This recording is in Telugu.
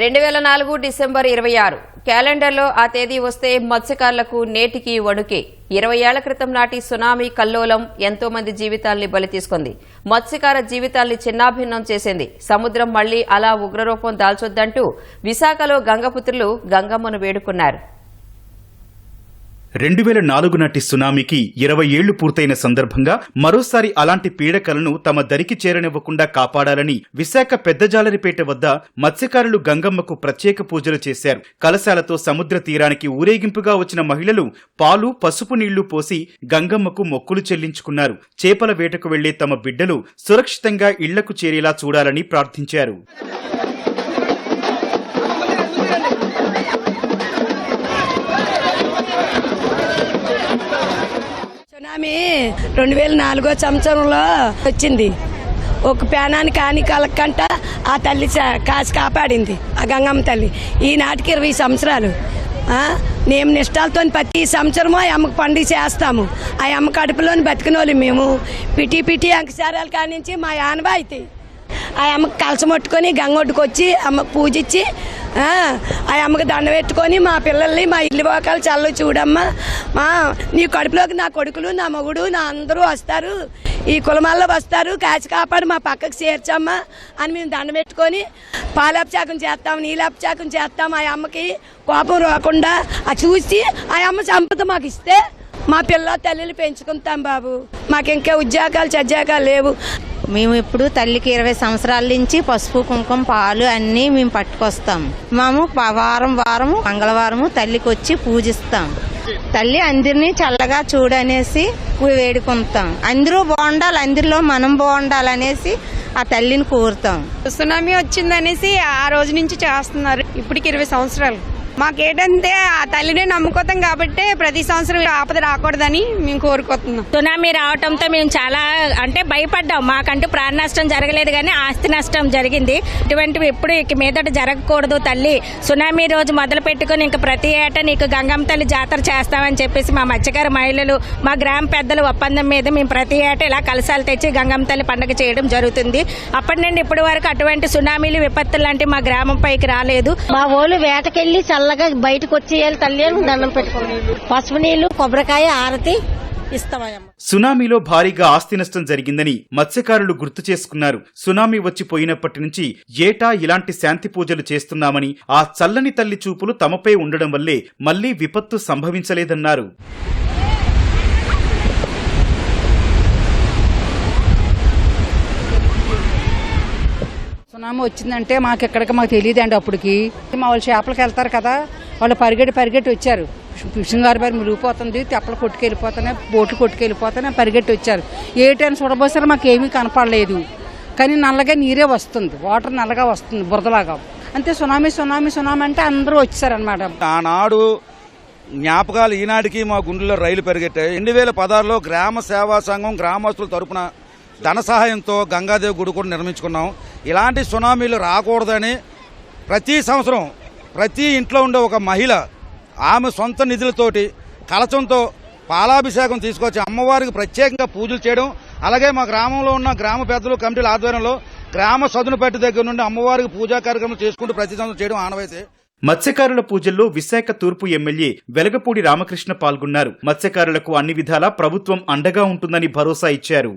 రెండు వేల నాలుగు డిసెంబర్ ఇరవై ఆరు. క్యాలెండర్లో ఆ తేదీ వస్తే మత్స్యకారులకు నేటికి వణుకే. ఇరవై ఏళ్ళ క్రితం నాటి సునామీ కల్లోలం ఎంతో మంది జీవితాల్ని బలి తీసుకుంది. మత్స్యకార జీవితాల్ని చిన్నాభిన్నం చేసింది. సముద్రం మళ్ళీ అలా ఉగ్రరూపం దాల్చొద్దంటూ విశాఖలో గంగపుత్రులు గంగమ్మను వేడుకున్నారు. రెండు వేల నాలుగు నాటి సునామీకి ఇరవై ఏళ్ళు పూర్తయిన సందర్భంగా మరోసారి అలాంటి పీడకలను తమ దరికి చేరనివ్వకుండా కాపాడాలని విశాఖ పెద్దజాలరిపేట వద్ద మత్స్యకారులు గంగమ్మకు ప్రత్యేక పూజలు చేశారు. కలశాలతో సముద్ర తీరానికి ఊరేగింపుగా వచ్చిన మహిళలు పాలు పసుపు నీళ్ళు పోసి గంగమ్మకు మొక్కులు చెల్లించుకున్నారు. చేపల వేటకు వెళ్ళే తమ బిడ్డలు సురక్షితంగా ఇళ్ళకు చేరేలా చూడాలని ప్రార్థించారు. సునామీ. రెండు వేల నాలుగో సంవత్సరంలో వచ్చింది. ఒక పేనాన్ని కాని కలకంట ఆ తల్లి కాసి కాపాడింది. ఆ గంగమ్మ తల్లి. ఈనాటికి ఇరవై సంవత్సరాలు. మేము నిష్టాలతో ప్రతి సంవత్సరము ఆ అమ్మకు పండుగ చేస్తాము. ఆ అమ్మ కడుపులోని బతికినోళ్ళు మేము. పిటి పిటి అంకసారాల కానించి మా ఆనవాయితీ. ఆ అమ్మకి కలసమొట్టుకొని గంగొడ్డుకు వచ్చి అమ్మకు పూజించి ఆ, అమ్మకి దండ పెట్టుకొని మా పిల్లల్ని మా ఇల్లు పోకాలు చల్లు చూడమ్మా. మా నీ కడుపులోకి నా కొడుకులు నా మొగుడు నా అందరూ వస్తారు. ఈ కులమాల్లో వస్తారు. కాచి కాపాడు మా పక్కకు చేర్చమ్మా అని మేము దండ పెట్టుకొని పాలపచాకం చేస్తాం నీలపచాకం చేస్తాం. ఆ అమ్మకి కోపం రాకుండా ఆ చూసి ఆ అమ్మ సంపద మాకు ఇస్తే మా పిల్ల తల్లిని పెంచుకుంటాం బాబు. మాకు ఇంకా ఉద్యోగాలు చద్యోగాలు లేవు. మేము ఇప్పుడు తల్లికి ఇరవై సంవత్సరాల నుంచి పసుపు కుంకుమ పాలు అన్నీ మేము పట్టుకొస్తాం. మేము వారం వారము మంగళవారము తల్లికి వచ్చి పూజిస్తాం. తల్లి అందరినీ చల్లగా చూడనేసి వేడుకుంటాం. అందరూ బాగుండాలి అందరిలో మనం బాగుండాలనేసి ఆ తల్లిని కోరుతాం. సునామీ వచ్చిందనేసి ఆ రోజు నుంచి చేస్తున్నారు. ఇప్పటికి ఇరవై సంవత్సరాలు. మాకేంటంటే ఆ తల్లినే నమ్ముకోతాం కాబట్టి ప్రతి సంవత్సరం ఆపద రాకూడదని మేము కోరుకుంటున్నాం. సునామీ రావటంతో మేము చాలా అంటే భయపడ్డాం. మాకంటూ ప్రాణ నష్టం జరగలేదు కానీ ఆస్తి నష్టం జరిగింది. ఇటువంటివి ఎప్పుడు ఇక మీదట జరగకూడదు తల్లి. సునామీ రోజు మొదలు పెట్టుకుని ఇంక ప్రతి ఏటా నీకు గంగమ్మ తల్లి జాతర చేస్తామని చెప్పేసి మా మత్స్యకార మహిళలు మా గ్రామ పెద్దల ఒప్పందం మీద మేము ప్రతి ఏటా ఇలా కలసాలు తెచ్చి గంగమ్మ తల్లి పండుగ చేయడం జరుగుతుంది. అప్పటి నుండి ఇప్పటి వరకు అటువంటి సునామీలు విపత్తులు లాంటి మా గ్రామం పైకి రాలేదు. మా ఓళ్ళు వేటకెళ్ళి చల్లగా బయటకు వచ్చేయాలి తల్లి అని దండం పెట్టుకున్నాం పసుపు నీళ్ళు కొబ్బరికాయ ఆరతి సునామీలో భారీగా ఆస్తి నష్టం జరిగిందని మత్స్యకారులు గుర్తు చేసుకున్నారు. సునామీ వచ్చి పోయినప్పటి నుంచి ఏటా ఇలాంటి శాంతి పూజలు చేస్తున్నామని ఆ చల్లని తల్లి చూపులు తమపై ఉండడం వల్లే మళ్ళీ విపత్తు సంభవించలేదన్నారు. సునామీ వచ్చిందంటే మాకు ఎక్కడికి మాకు తెలియదండి అప్పటికి. మా వాళ్ళు చేపలకి వెళ్తారు కదా వాళ్ళు పరిగెట్టి పరిగెట్టి వచ్చారు. ఫిషింగ్ హార్బర్ మురిగిపోతుంది తెప్పలు కొట్టుకెళ్ళిపోతున్నాయి బోట్లు కొట్టుకెళ్ళిపోతున్నాయి పరిగెట్టి వచ్చారు. ఏ టైం చూడబోసారు మాకు ఏమీ కనపడలేదు. కానీ నల్లగా నీరే వస్తుంది వాటర్ నల్లగా వస్తుంది బురదలాగా. అంతే సునామీ సునామీ సునామీ అంటే అందరూ వచ్చారనమాట ఆనాడు జ్ఞాపకాలు ఈనాటికి మా గుండెల్లో రైలు పెరిగెట్టాయి. రెండు వేల పదహారులో గ్రామ సేవా సంఘం గ్రామస్తుల తరపున ధన సహాయంతో గంగాదేవి గుడి కూడా నిర్మించుకున్నాం. ఇలాంటి సునామీలు రాకూడదని ప్రతి సంవత్సరం ప్రతి ఇంట్లో ఉండే ఒక మహిళ ఆమె సొంత నిధులతోటి కలచంతో పాలాభిషేకం తీసుకొచ్చి అమ్మవారికి ప్రత్యేకంగా పూజలు చేయడం అలాగే మా గ్రామంలో ఉన్న గ్రామ పెద్దలు కమిటీల ఆధ్వర్యంలో గ్రామ సదునుపేట దగ్గర నుండి అమ్మవారికి పూజా కార్యక్రమం చేసుకుంటూ ప్రతి సంవత్సరం చేయడం ఆనవైతే మత్స్యకారుల పూజల్లో విశాఖ తూర్పు ఎమ్మెల్యే వెలగపూడి రామకృష్ణ పాల్గొన్నారు. మత్స్యకారులకు అన్ని విధాలా ప్రభుత్వం అండగా ఉంటుందని భరోసా ఇచ్చారు.